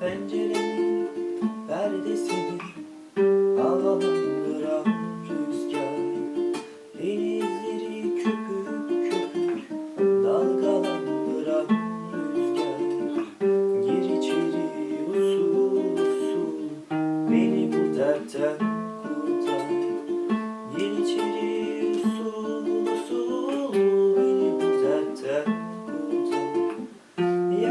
Pencerenin perdesidir Havadan rüzgar Denizleri köpük köpük Dalgalandıran rüzgar Gir içeri usul usul Beni bu dertten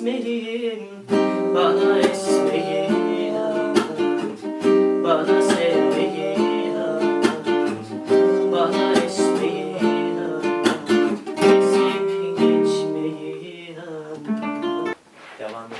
esmerim Bana esmeyi Bana sevmeyi inan Bana esmeyi inan Ezip geçmeyi inan Devam edelim